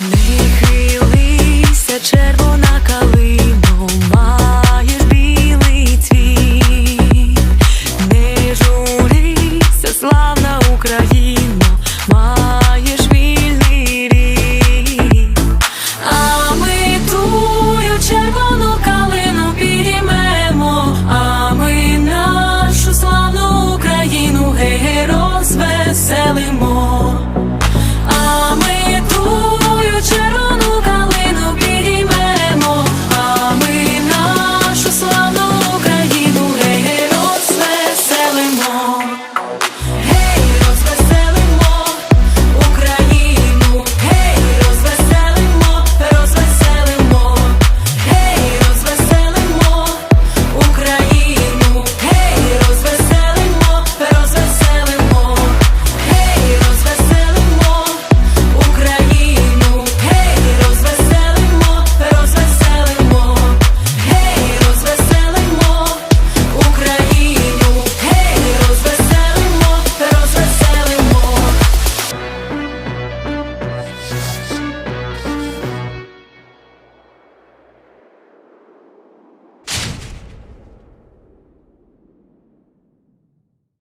Не хилися, червона